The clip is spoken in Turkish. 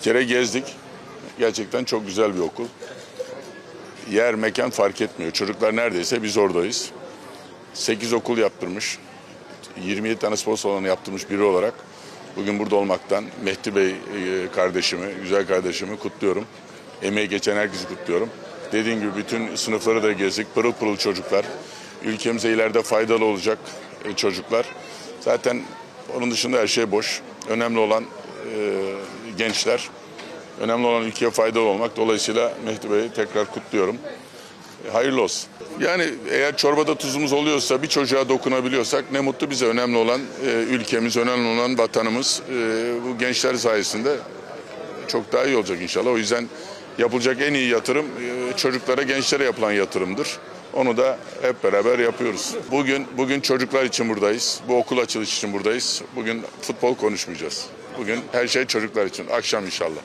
Bir kere gezdik. Gerçekten çok güzel bir okul. Yer, mekan fark etmiyor. Çocuklar neredeyse biz oradayız. 8 okul yaptırmış. 27 tane spor salonu yaptırmış biri olarak. Bugün burada olmaktan Mehdi Bey e, kardeşimi, güzel kardeşimi kutluyorum. Emeği geçen herkesi kutluyorum. Dediğim gibi bütün sınıfları da gezdik. Pırıl pırıl çocuklar. Ülkemize ileride faydalı olacak e, çocuklar. Zaten onun dışında her şey boş. Önemli olan gençler. Önemli olan ülkeye faydalı olmak. Dolayısıyla Mehdi Bey'i tekrar kutluyorum. E, Hayırlı olsun. Yani eğer çorbada tuzumuz oluyorsa bir çocuğa dokunabiliyorsak ne mutlu bize. Önemli olan e, ülkemiz, önemli olan vatanımız. E, bu gençler sayesinde çok daha iyi olacak inşallah. O yüzden yapılacak en iyi yatırım e, çocuklara, gençlere yapılan yatırımdır. Onu da hep beraber yapıyoruz. Bugün bugün çocuklar için buradayız. Bu okul açılış için buradayız. Bugün futbol konuşmayacağız. Bugün her şey çocuklar için. Akşam inşallah.